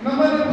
Number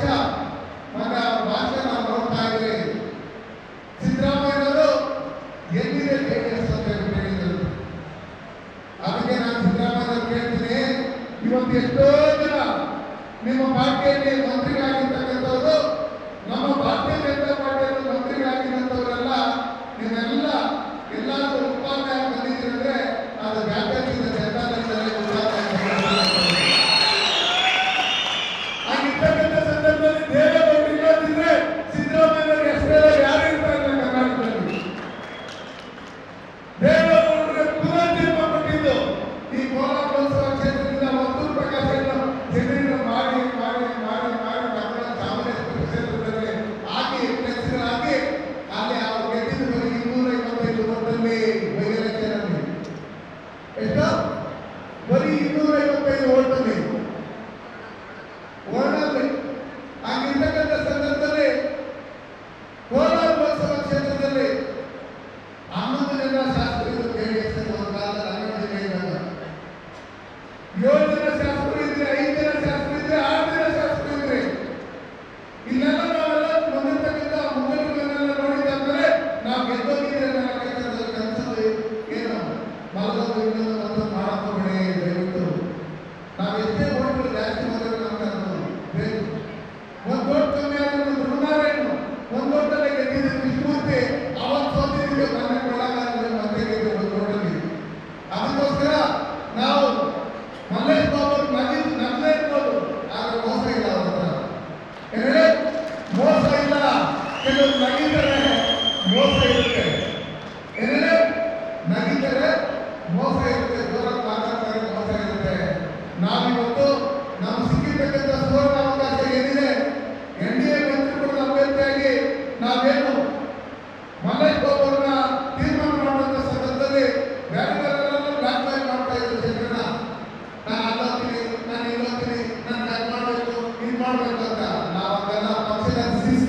ಪಕ್ಷ ನಮ್ಮ ರಾಜ್ಯ ನೋಡ್ತಾ ಇದೆ ಸಿದ್ದರಾಮಯ್ಯವರು ಎಲ್ಲಿದೆ ಜೆಡಿಎಸ್ ಅಂತ ಹೇಳಿದರು ಅದಕ್ಕೆ ನಾನು ಸಿದ್ದರಾಮಯ್ಯ ಕೇಳ್ತೀನಿ ಇವತ್ತು ಎಷ್ಟೋ ಜನ ನಿಮ್ಮ ಪಾರ್ಟಿಯಲ್ಲಿ ಮಂತ್ರಿಗಳಾಗಿರ್ತಕ್ಕಂಥ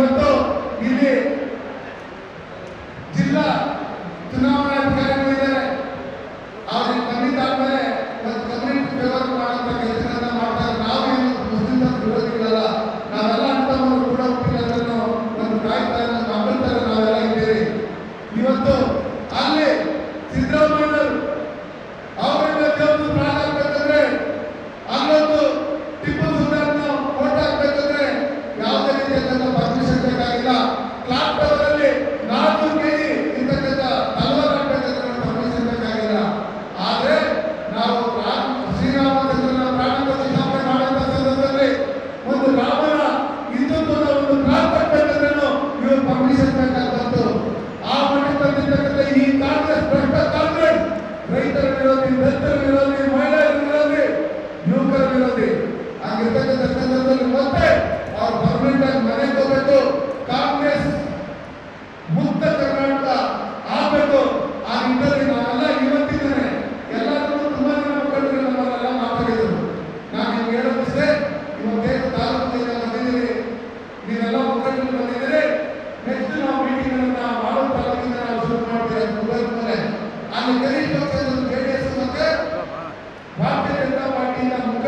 levantou.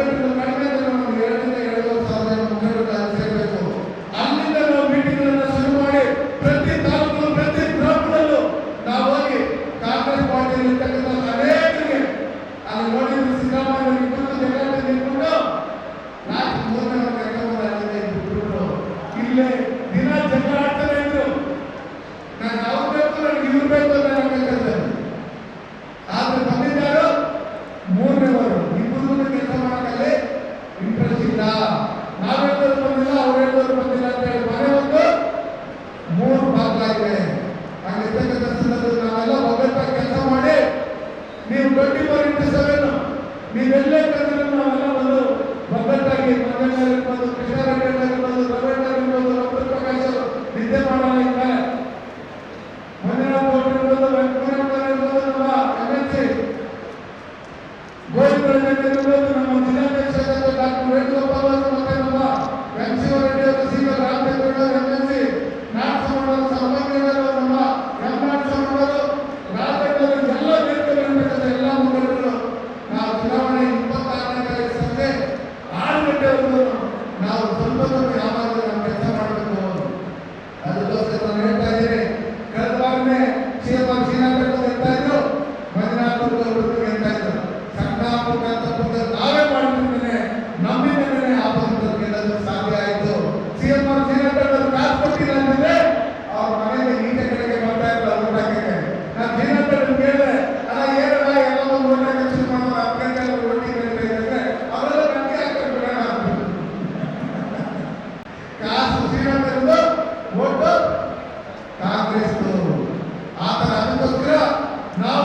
Thank you. ಇವೆಲ್ಲ ಶ್ರೀಮಂತರಿಂದ ಓಟ್ ಕಾಂಗ್ರೆಸ್ ಆತನ ಅದಕ್ಕೋಸ್ಕರ ನಾವು